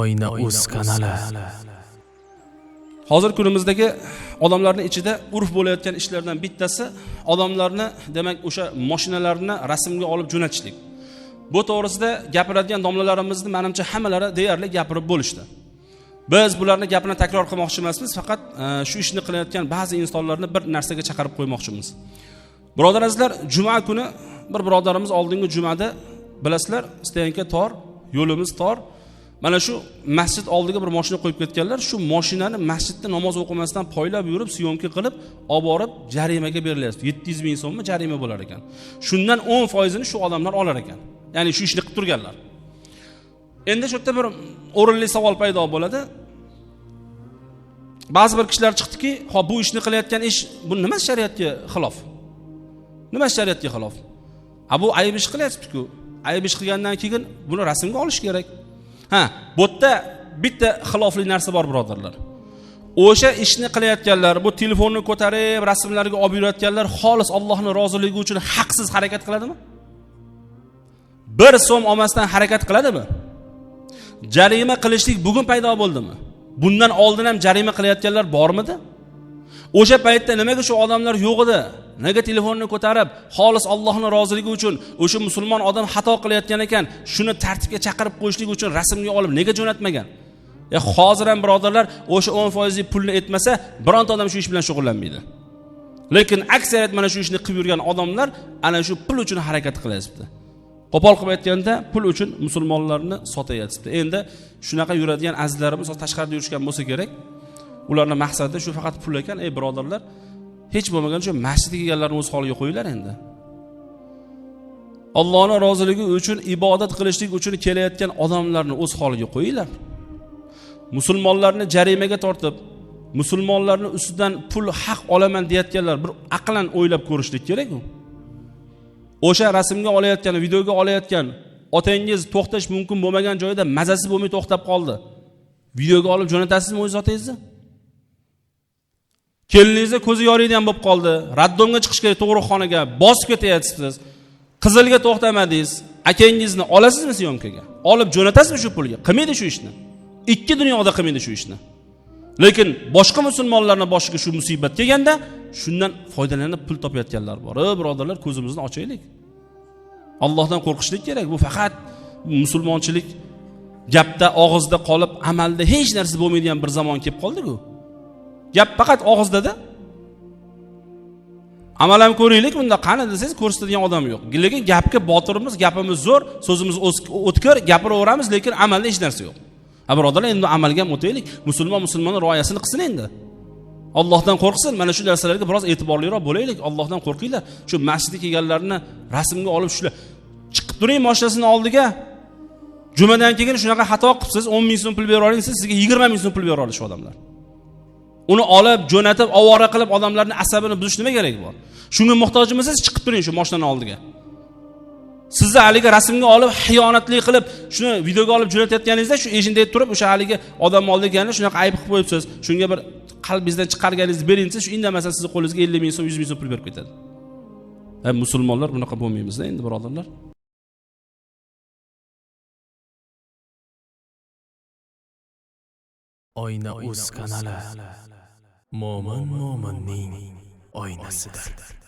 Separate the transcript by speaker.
Speaker 1: oyna uz kanali.
Speaker 2: hozirgi kunimizdagi odamlarni ichida urf bo'layotgan ishlardan bittasi odamlarni demak o'sha mashinalarni rasmga olib jo'natishlik. Bu to'g'risida gapiradigan domlalarimizni manimcha hammalari deyarli gapirib bo'lishdi. Biz bularni gapini takror qilmoqchi emasmiz faqat e, shu ishni qilayotgan ba'zi insonlarni bir narsaga chaqirib qo'ymoqchimiz. Birodar azizlar juma kuni bir birodarimiz oldingi jumada bilasizlar stoyanka tor yo'limiz tor mana shu masjid oldiga bir moshina qo'yib ketganlar shu moshinani masjidda namoz o'qimasdan poylab yurib syomka qilib olib borib jarimaga berilyapti. Yetti yuz ming so'mmi jarima bo'lar ekan. Shundan o'n foizini shu odamlar olar ekan. Ya'ni shu ishni qilib turganlar. Endi shu yerda bir o'rinli savol paydo bo'ladi. Ba'zi bir kishilar chiqdiki hop bu ishni qilayotgan ish bu nima shariatga xilof? Nima shariatga xilof? A bu ayb ish qilyaptiku. Ayb ish qilgandan keyin buni rasmga olish kerak. Ha bu yerda bitta xilofli narsa bor birodarlar. O'sha ishni qilayotganlar bu telefonni ko'tarib rasmlarga olib yurayotganlar xolis allohni roziligi uchun haqsiz harakat qiladimi? Bir so'm olmasdan harakat qiladimi? Jarima qilishlik bugun paydo bo'ldimi? Bundan oldin ham jarima qilayotganlar bormidi? O'sha paytda nimaga shu odamlar yo'q edi? Nega telefonni ko'tarib xolis allohni roziligi uchun o'sha musulmon odam xato qilayotgan ekan shuni tartibga chaqirib qo'yishlik uchun rasmga olib nega jo'natmagan? E hozir ham birodarlar o'sha o'n foizlik pulni etmasa bironta odam shu ish bilan shug'ullanmaydi. Lekin aksariyat mana shu ishni qilib yurgan odamlar ana shu pul uchun harakat qilyapti. Qo'pol qilib aytganda pul uchun musulmonlarni sotayapti. Endi shunaqa yuradigan azizlarimiz tashqarida yurishgan bo'lsa kerak ularni maqsadi shu faqat pul ekan ey birodarlar hech bo'lmaganda shu masjidga kelganlarni o'z holiga qo'yinglar endi. Allohni roziligi uchun ibodat qilishlik uchun kelayotgan odamlarni o'z holiga qo'yinglar. Musulmonlarni jarimaga tortib musulmonlarni ustidan pul haq olaman deyayotganlar bir aqlan o'ylab ko'rishlik kerak-ku. o'sha rasmga olayotgan videoga olayotgan otangiz to'xtash mumkin bo'lmagan joyda mazasi bo'lmay to'xtab qoldi. Videoga olib jo'natasizmi o'z otangizni? Keliningizni ko'zi yoriydigan bo'lib qoldi. Raddomga chiqish kerak tug'ruqxonaga bosib ketyapsiz. Qizilga to'xtamadingiz. Akangizni olasizmi syomkaga? Olib jo'natasizmi shu pulga? Qilmaydi shu ishni. Ikki dunyoda qilmaydi shu ishni. Lekin boshqa musulmonlarni boshiga shu musibat kelganda shundan foydalanib pul topayotganlar bor. Ey birodarlar ko'zimizni ochaylik. Allohdan qo'rqishlik kerak. Bu faqat musulmonchilik gapda og'izda qolib amalda hech narsa bo'lmaydigan bir zamon kelib qoldiku. Gap faqat og'izdada amal ham ko'raylik bunda qani desangiz ko'rsatadigan odam yo'q. Lekin gapga botirmiz gapimiz zo'r so'zimiz o'tkir gapiraveramiz lekin amalda hech narsa yo'q. A birodarlar endi amalga ham o'taylik. Musulmon musulmonni rioyasini qilsin endi. Ollohdan qo'rqsin. Mana shu narsalarga biroz e'tiborliroq bo'laylik. Ollohdan qo'rqinglar. Shu masjidga kelganlarni rasmga olib shular chiqib turing moshinasini oldiga. Jumadan keyin shunaqa xato qilibsiz. o'n ming so'm pul berib oling desa sizga yigirma ming so'm pul berib oladi shu odamlar. Uni olib jo'natib ovora qilib odamlarni asabini buzish nima keragi bor? Shunga muhtoj emasangiz chiqib turing shu moshinani oldiga. Sizni haligi rasmga olib xiyonatlik qilib shuni videoga olib jo'natayotganingizda shu eshikda turib o'sha haligi odamni oldiga kelganda shunaqa ayb qilib qo'yibsiz. Shunga bir qalbingizdan chiqarganingizni bering desa shu indamasa sizni qo'lingizga ellik ming so'm yuz ming so'm pul berib ketadi. Ha musulmonlar bunaqa bo'lmaymizda endi birodarlar.
Speaker 1: Oyna uz kanali mo'min mo'minning oynasidir